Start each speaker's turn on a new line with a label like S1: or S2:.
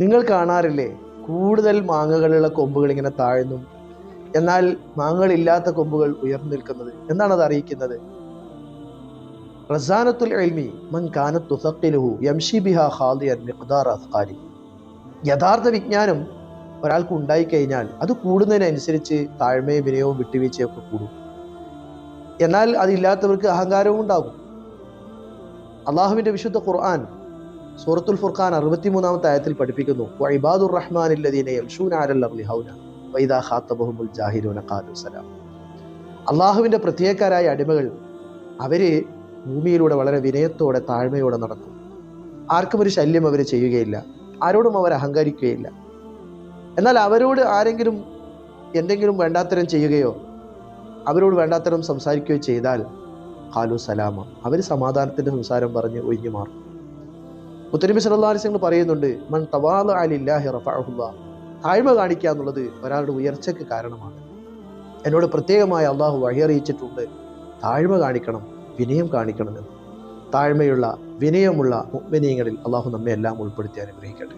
S1: നിങ്ങൾ കാണാറില്ലേ? കൂടുതൽ മാങ്ങകളുള്ള കൊമ്പുകൾ ഇങ്ങനെ താഴ്ന്നു. എന്നാൽ മാങ്ങകളില്ലാത്ത കൊമ്പുകൾ ഉയർന്നു നിൽക്കുന്നത്. എന്താണ് അത് അറിയിക്കുന്നത്? റസാനത്തുൽ ഇൽമി മൻ കാനത്ത് തുസഖിലുഹു യംഷി ബിഹ ഖാദിയൻ മിഖ്ദാർ അസ്ഖാലി യഥാർത്ഥ വിജ്ഞാനം ഒരാൾക്ക് ഉണ്ടായിക്കഴിഞ്ഞാൽ അത് കൂടുന്നതിനനുസരിച്ച് താഴ്മയും വിനയവും വിട്ടുവീഴ്ചയൊക്കെ കൂടും. എന്നാൽ അതില്ലാത്തവർക്ക് അഹങ്കാരവും ഉണ്ടാകും. അള്ളാഹുവിന്റെ വിശുദ്ധ ഖുർആൻ സൂറത്തുൽ ഫുർഖാൻ അറുപത്തിമൂന്നാമത്തെ ആയത്തിൽ പഠിപ്പിക്കുന്നു. വൈബാദുർ റഹ്മാൻ അള്ളാഹുവിന്റെ പ്രത്യേകരായ അടിമകൾ അവർ ഭൂമിയിലൂടെ വളരെ വിനയത്തോടെ താഴ്മയോടെ നടക്കും. ആർക്കും ഒരു ശല്യം അവർ ചെയ്യുകയില്ല. ആരോടും അവർ അഹങ്കരിക്കുകയില്ല. എന്നാൽ അവരോട് ആരെങ്കിലും എന്തെങ്കിലും വേണ്ടാത്തരം ചെയ്യുകയോ അവരോട് വേണ്ടാത്തരം സംസാരിക്കുകയോ ചെയ്താൽ ഖാലു സലാമ. അവർ സമാധാനത്തിന്റെ സംസാരം പറഞ്ഞ് ഒഴിഞ്ഞു മാറും. മുത്തനബി അലൈഹി വസല്ലം പറയുന്നുണ്ട് മൺ തവാല അലില്ലാഹി റഫാഹുല്ല താഴ്മ കാണിക്കുക എന്നുള്ളത് ഒരാളുടെ ഉയർച്ചയ്ക്ക് കാരണമാണ്. എന്നോട് പ്രത്യേകമായി അള്ളാഹു വഴിയറിയിച്ചിട്ടുണ്ട് താഴ്മ കാണിക്കണം വിനയം കാണിക്കണമെന്ന് താഴ്മയുള്ള വിനയമുള്ള മുഗ്മിനീങ്ങളിൽ അള്ളാഹു നമ്മെ എല്ലാം ഉൾപ്പെടുത്തി അനുഗ്രഹിക്കട്ടെ.